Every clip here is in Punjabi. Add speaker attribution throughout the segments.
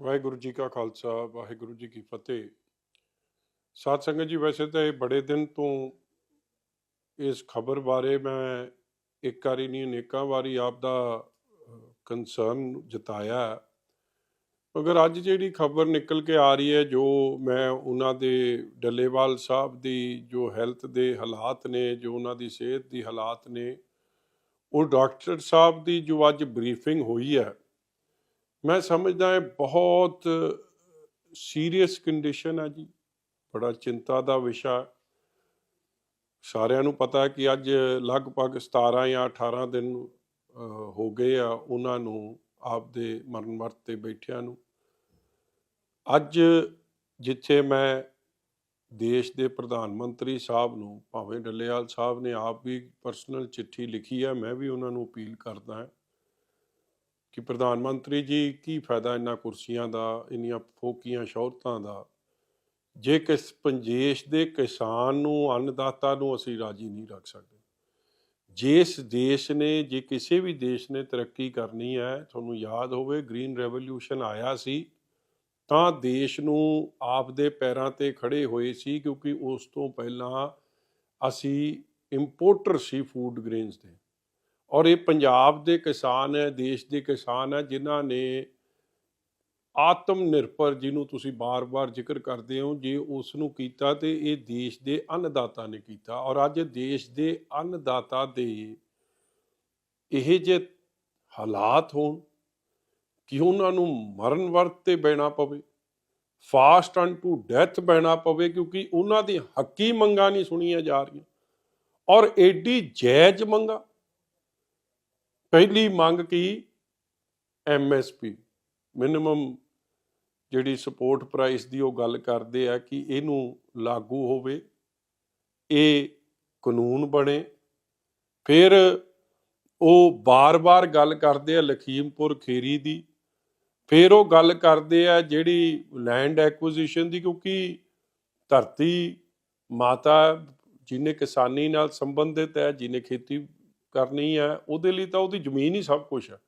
Speaker 1: ਵਾਹਿਗੁਰੂ ਜੀ ਕਾ ਖਾਲਸਾ, ਵਾਹਿਗੁਰੂ ਜੀ ਕੀ ਫਤਿਹ। ਸਾਧ ਸੰਗਤ ਜੀ, ਵੈਸੇ ਤਾਂ ਇਹ ਬੜੇ ਦਿਨ ਤੋਂ ਇਸ ਖਬਰ ਬਾਰੇ ਮੈਂ ਇੱਕ ਵਾਰੀ ਨਹੀਂ, ਅਨੇਕਾਂ ਵਾਰੀ ਆਪ ਦਾ ਕੰਸਰਨ ਜਤਾਇਆ। ਮਗਰ ਅੱਜ ਜਿਹੜੀ ਖਬਰ ਨਿਕਲ ਕੇ ਆ ਰਹੀ ਹੈ, ਜੋ ਮੈਂ ਉਹਨਾਂ ਦੇ, ਡੱਲੇਵਾਲ ਸਾਹਿਬ ਦੀ ਜੋ ਹੈਲਥ ਦੇ ਹਾਲਾਤ ਨੇ, ਜੋ ਉਹਨਾਂ ਦੀ ਸਿਹਤ ਦੀ ਹਾਲਾਤ ਨੇ, ਉਹ ਡਾਕਟਰ ਸਾਹਿਬ ਦੀ ਜੋ ਅੱਜ ਬਰੀਫਿੰਗ ਹੋਈ ਹੈ ਮੈਂ ਸਮਝਦਾ ਹੈ ਬਹੁਤ ਸੀਰੀਅਸ ਕੰਡੀਸ਼ਨ ਹੈ ਜੀ। ਬੜਾ ਚਿੰਤਾ ਦਾ ਵਿਸ਼ਾ। ਸਾਰਿਆਂ ਨੂੰ ਪਤਾ ਹੈ ਕਿ ਅੱਜ ਲਗਭਗ 17 ਜਾਂ 18 ਦਿਨ ਹੋ ਗਏ ਆ ਉਹਨਾਂ ਨੂੰ, ਆਪਦੇ ਮਰਨ ਵਰਤ ਤੇ ਬੈਠਿਆਂ ਨੂੰ। ਅੱਜ ਜਿੱਥੇ ਮੈਂ ਦੇਸ਼ ਦੇ ਪ੍ਰਧਾਨ ਮੰਤਰੀ ਸਾਹਿਬ ਨੂੰ, ਭਾਵੇਂ ਡੱਲੇਵਾਲ ਸਾਹਿਬ ਨੇ ਆਪ ਵੀ ਪਰਸਨਲ ਚਿੱਠੀ ਲਿਖੀ ਹੈ ਮੈਂ ਵੀ ਉਹਨਾਂ ਨੂੰ ਅਪੀਲ ਕਰਦਾ ਹਾਂ ਕਿ ਪ੍ਰਧਾਨ ਮੰਤਰੀ ਜੀ ਕੀ ਫਾਇਦਾ ਇਹਨਾਂ ਕੁਰਸੀਆਂ ਦਾ, ਇੰਨੀਆਂ ਫੋਕੀਆਂ ਸ਼ੌਹਰਤਾਂ ਦਾ? ਜੇ ਕਿਸ ਪੰਜੇਸ਼ ਦੇ ਕਿਸਾਨ ਨੂੰ, ਅੰਨਦਾਤਾ ਨੂੰ ਅਸੀਂ ਰਾਜੀ ਨਹੀਂ ਰੱਖ ਸਕਦੇ। ਜਿਸ ਦੇਸ਼ ਨੇ, ਜੇ ਕਿਸੇ ਵੀ ਦੇਸ਼ ਨੇ ਤਰੱਕੀ ਕਰਨੀ ਹੈ, ਤੁਹਾਨੂੰ ਯਾਦ ਹੋਵੇ ਗ੍ਰੀਨ ਰੈਵੋਲੂਸ਼ਨ ਆਇਆ ਸੀ, ਤਾਂ ਦੇਸ਼ ਨੂੰ ਆਪ ਦੇ ਪੈਰਾਂ ਤੇ ਖੜੇ ਹੋਏ ਸੀ ਕਿਉਂਕਿ ਉਸ ਤੋਂ ਪਹਿਲਾਂ ਅਸੀਂ ਇੰਪੋਰਟਰ ਸੀ ਫੂਡ ਗ੍ਰੇਨਸ ਦੇ। ਔਰ ਇਹ ਪੰਜਾਬ ਦੇ ਕਿਸਾਨ ਹੈ, ਦੇਸ਼ ਦੇ ਕਿਸਾਨ ਹੈ, ਜਿਨ੍ਹਾਂ ਨੇ ਆਤਮ ਨਿਰਭਰ ਜਿਹਨੂੰ ਤੁਸੀਂ ਬਾਰ-ਬਾਰ ਜ਼ਿਕਰ ਕਰਦੇ ਹੋ, ਜੇ ਉਸ ਨੂੰ ਕੀਤਾ ਤੇ ਇਹ ਦੇਸ਼ ਦੇ ਅੰਨਦਾਤਾ ਨੇ ਕੀਤਾ। ਔਰ ਅੱਜ ਦੇਸ਼ ਦੇ ਅੰਨਦਾਤਾ ਦੇ ਇਹ ਜੇ ਹਾਲਾਤ ਹੋਣ ਕਿ ਉਹਨਾਂ ਨੂੰ ਮਰਨ ਵਰਤ ਤੇ ਬਹਿਣਾ ਪਵੇ ਫਾਸਟ ਟੂ ਡੈਥ ਬਹਿਣਾ ਪਵੇ, ਕਿਉਂਕਿ ਉਹਨਾਂ ਦੀ ਹੱਕੀ ਮੰਗਾਂ ਨਹੀਂ ਸੁਣੀਆਂ ਜਾ ਰਹੀਆਂ, ਔਰ ਐਡੀ ਜਾਇਜ਼ ਮੰਗਾਂ ਪਹਿਲੀ ਮੰਗ ਕੀ? ਐਮਐਸਪੀ ਮਿਨੀਮਮ ਜਿਹੜੀ ਸਪੋਰਟ ਪ੍ਰਾਈਸ ਦੀ ਉਹ ਗੱਲ ਕਰਦੇ ਆ ਕਿ ਇਹਨੂੰ ਲਾਗੂ ਹੋਵੇ, ਇਹ ਕਾਨੂੰਨ ਬਣੇ। ਫਿਰ ਉਹ ਬਾਰ-ਬਾਰ ਗੱਲ ਕਰਦੇ ਆ ਲਖੀਮਪੁਰ ਖੇਰੀ ਦੀ। ਫਿਰ ਉਹ ਗੱਲ ਕਰਦੇ ਆ ਜਿਹੜੀ ਲੈਂਡ ਐਕੁਜੀਸ਼ਨ ਦੀ, ਕਿਉਂਕਿ ਧਰਤੀ ਮਾਤਾ, ਜਿਹਨੇ ਕਿਸਾਨੀ ਨਾਲ ਸੰਬੰਧਿਤ ਹੈ, ਜਿਹਨੇ ਖੇਤੀ ਕਰਨੀ ਹੈ, ਉਹਦੇ ਲਈ ਤਾਂ ਉਹਦੀ ਜ਼ਮੀਨ ਹੀ ਸਭ ਕੁਝ ਹੈ।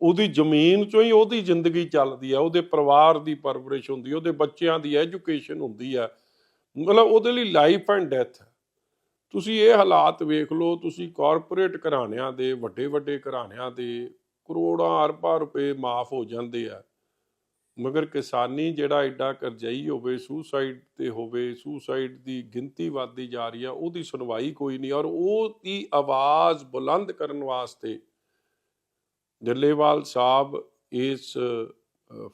Speaker 1: ਉਹਦੀ ਜ਼ਮੀਨ ਚੋਂ ਹੀ ਉਹਦੀ ਜ਼ਿੰਦਗੀ ਚੱਲਦੀ ਹੈ, ਉਹਦੇ ਪਰਿਵਾਰ ਦੀ ਪਰਵਰਿਸ਼ ਹੁੰਦੀ ਹੈ, ਉਹਦੇ ਬੱਚਿਆਂ ਦੀ ਐਜੂਕੇਸ਼ਨ ਹੁੰਦੀ ਹੈ। ਮਤਲਬ ਉਹਦੇ ਲਈ ਲਾਈਫ ਐਂਡ ਡੈਥ ਤੁਸੀਂ ਇਹ ਹਾਲਾਤ ਵੇਖ ਲਓ, ਤੁਸੀਂ ਕਾਰਪੋਰੇਟ ਘਰਾਣਿਆਂ ਦੇ ਵੱਡੇ ਵੱਡੇ ਘਰਾਣਿਆਂ ਦੇ ਕਰੋੜਾਂ ਅਰਬਾਂ ਰੁਪਏ ਮਾਫ ਹੋ ਜਾਂਦੇ ਆ। ਮਗਰ ਕਿਸਾਨੀ ਜਿਹੜਾ ਐਡਾ ਕਰਜ਼ਈ ਹੋਵੇ, ਸੁਸਾਈਡ ਤੇ ਹੋਵੇ, ਸੁਸਾਈਡ ਦੀ ਗਿਣਤੀ ਵੱਧਦੀ ਜਾ ਰਹੀ ਆ, ਉਹਦੀ ਸੁਣਵਾਈ ਕੋਈ ਨਹੀਂ। ਔਰ ਉਹ ਦੀ ਆਵਾਜ਼ ਬੁਲੰਦ ਕਰਨ ਵਾਸਤੇ ਡੱਲੇਵਾਲ ਸਾਹਿਬ ਇਸ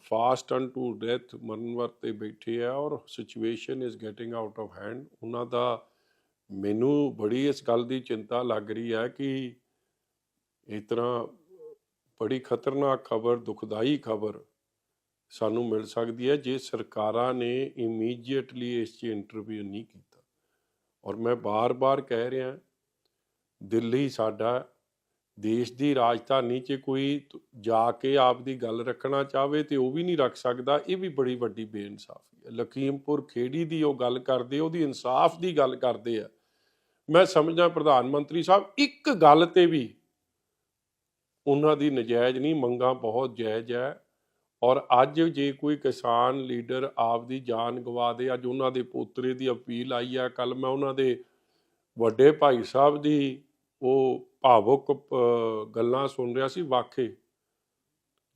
Speaker 1: ਫਾਸਟ ਟੂ ਡੈਥ ਮਰਨ ਵਰਤ ਤੇ ਬੈਠੇ ਆ ਔਰ situation is getting out of hand ਉਹਨਾਂ ਦਾ ਮੈਨੂੰ ਬੜੀ ਇਸ ਗੱਲ ਦੀ ਚਿੰਤਾ ਲੱਗ ਰਹੀ ਹੈ ਕਿ ਇਸ ਤਰ੍ਹਾਂ ਬੜੀ ਖਤਰਨਾਕ ਖਬਰ, ਦੁਖਦਾਈ ਖਬਰ ਸਾਨੂੰ ਮਿਲ ਸਕਦੀ ਹੈ ਜੇ ਸਰਕਾਰਾਂ ਨੇ ਇਮੀਡੀਏਟਲੀ ਇਸ 'ਚ ਇੰਟਰਵਿਊ ਨਹੀਂ ਕੀਤਾ। ਔਰ ਮੈਂ ਬਾਰ-ਬਾਰ ਕਹਿ ਰਿਹਾ, ਦਿੱਲੀ ਸਾਡਾ ਦੇਸ਼ ਦੀ ਰਾਜਧਾਨੀ 'ਚ ਕੋਈ ਜਾ ਕੇ ਆਪ ਦੀ ਗੱਲ ਰੱਖਣਾ ਚਾਹਵੇ ਤੇ ਉਹ ਵੀ ਨਹੀਂ ਰੱਖ ਸਕਦਾ, ਇਹ ਵੀ ਬੜੀ ਵੱਡੀ ਬੇਇਨਸਾਫੀ ਹੈ। ਲਖੀਮਪੁਰ ਖੇੜੀ ਦੀ ਉਹ ਗੱਲ ਕਰਦੇ, ਉਹਦੀ ਇਨਸਾਫ ਦੀ ਗੱਲ ਕਰਦੇ ਆ। ਮੈਂ ਸਮਝਦਾ ਪ੍ਰਧਾਨ ਮੰਤਰੀ ਸਾਹਿਬ, ਇੱਕ ਗੱਲ ਤੇ ਵੀ ਉਹਨਾਂ ਦੀ ਨਜਾਇਜ਼ ਨਹੀਂ, ਮੰਗਾਂ ਬਹੁਤ ਜਾਇਜ਼ ਹੈ। ਔਰ ਅੱਜ ਜੇ ਕੋਈ ਕਿਸਾਨ ਲੀਡਰ ਆਪ ਦੀ ਜਾਨ ਗਵਾ ਦੇ, ਅੱਜ ਉਹਨਾਂ ਦੇ ਪੋਤਰੇ ਦੀ ਅਪੀਲ ਆਈ ਆ ਕੱਲ ਮੈਂ ਉਹਨਾਂ ਦੇ ਵੱਡੇ ਭਾਈ ਸਾਹਿਬ ਦੀ ਉਹ ਭਾਵੁਕ ਗੱਲਾਂ ਸੁਣ ਰਿਹਾ ਸੀ, ਵਾਕਈ।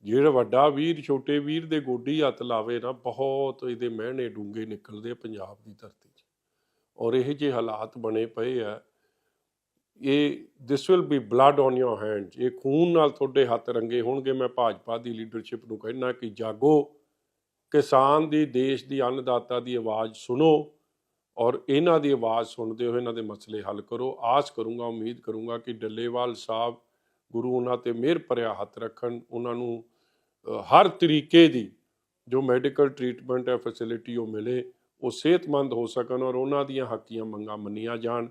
Speaker 1: ਜਿਹੜਾ ਵੱਡਾ ਵੀਰ, ਛੋਟੇ ਵੀਰ ਦੇ ਗੋਡੀ ਹੱਥ ਲਾਵੇ ਨਾ, ਬਹੁਤ ਇਹਦੇ ਮਹਿਣੇ ਡੂੰਘੇ ਨਿਕਲਦੇ ਪੰਜਾਬ ਦੀ ਧਰਤੀ 'ਚ। ਔਰ ਇਹ ਜੇ ਹਾਲਾਤ ਬਣੇ ਪਏ ਆ ਇਹ this will be blood on your hands ਇਹ ਖੂਨ ਨਾਲ ਤੁਹਾਡੇ ਹੱਥ ਰੰਗੇ ਹੋਣਗੇ। ਮੈਂ ਭਾਜਪਾ ਦੀ ਲੀਡਰਸ਼ਿਪ ਨੂੰ ਕਹਿਣਾ ਕਿ ਜਾਗੋ, ਕਿਸਾਨ ਦੀ, ਦੇਸ਼ ਦੀ ਅੰਨਦਾਤਾ ਦੀ ਆਵਾਜ਼ ਸੁਣੋ ਔਰ ਇਹਨਾਂ ਦੀ ਆਵਾਜ਼ ਸੁਣਦੇ ਹੋਏ ਇਹਨਾਂ ਦੇ ਮਸਲੇ ਹੱਲ ਕਰੋ। ਆਸ ਕਰੂੰਗਾ, ਉਮੀਦ ਕਰੂੰਗਾ ਕਿ ਡੱਲੇਵਾਲ ਸਾਹਿਬ ਗੁਰੂ ਉਹਨਾਂ ਤੇ ਮਿਹਰ ਭਰਿਆ ਹੱਥ ਰੱਖਣ। ਉਹਨਾਂ ਨੂੰ ਹਰ ਤਰੀਕੇ ਦੀ ਜੋ ਮੈਡੀਕਲ ਟ੍ਰੀਟਮੈਂਟ ਹੈ ਫੈਸਿਲਿਟੀ ਉਹ ਮਿਲੇ, ਉਹ ਸਿਹਤਮੰਦ ਹੋ ਸਕਣ ਔਰ ਉਹਨਾਂ ਦੀਆਂ ਹੱਕੀਆਂ ਮੰਗਾਂ ਮੰਨੀਆਂ ਜਾਣ।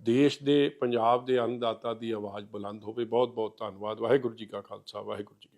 Speaker 1: ਦੇਸ਼ ਦੇ ਪੰਜਾਬ ਦੇ ਅੰਨਦਾਤਾ ਦੀ ਆਵਾਜ਼ ਬੁਲੰਦ ਹੋਵੇ। ਬਹੁਤ ਬਹੁਤ ਧੰਨਵਾਦ। ਵਾਹਿਗੁਰੂ ਜੀ ਕਾ ਖਾਲਸਾ, ਵਾਹਿਗੁਰੂ ਜੀ